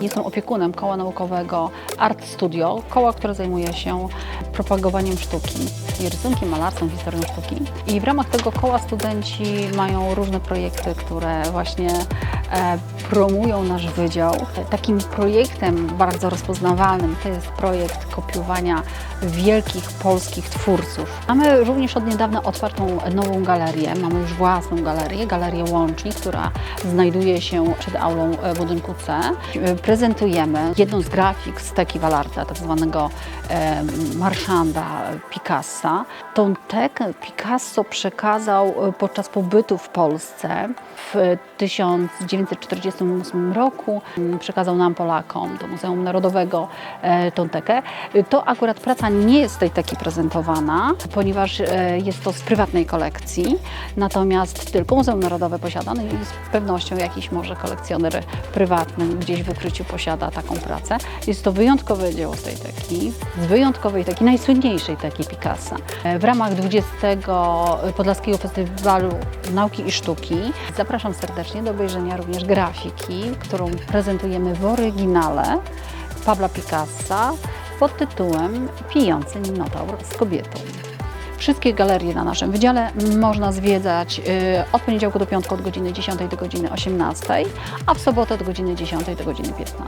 jestem opiekunem koła naukowego Art Studio, koła, które zajmuje się propagowaniem sztuki, i rysunkiem, malarstwem, historią sztuki. I w ramach tego koła studenci mają różne projekty, które właśnie e, promują nasz wydział. Takim projektem bardzo rozpoznawalnym to jest projekt kopiowania wielkich polskich twórców. Mamy również od niedawna otwartą nową galerię, mamy już własną galerię, galerię Łącznik, która znajduje się przed aulą e, budynku C. E, Prezentujemy jedną z grafik z Teki Walarta, tak zwanego e, marszanda Picassa. Tą tekę Picasso przekazał podczas pobytu w Polsce w 1948 roku. m, Przekazał nam Polakom do Muzeum Narodowego tą tekę. To akurat praca nie jest z tej teki prezentowana, ponieważ e, jest to z prywatnej kolekcji, natomiast tylko Muzeum Narodowe posiada no i z pewnością jakiś może kolekcjoner prywatny gdzieś w ukryciu posiada taką pracę. Jest to wyjątkowe dzieło z tej teki, z wyjątkowej teki, najsłynniejszej teki Picassa. E, W ramach 20. Podlaskiego Festiwalu Nauki i Sztuki zapraszam serdecznie do obejrzenia również grafiki, którą prezentujemy w oryginale Pabla Picassa pod tytułem Pijący Minotaur z kobietą. Wszystkie galerie na naszym wydziale można zwiedzać y, od poniedziałku do piątku od godziny 10 do godziny 18, a w sobotę od godziny 10 do godziny 15.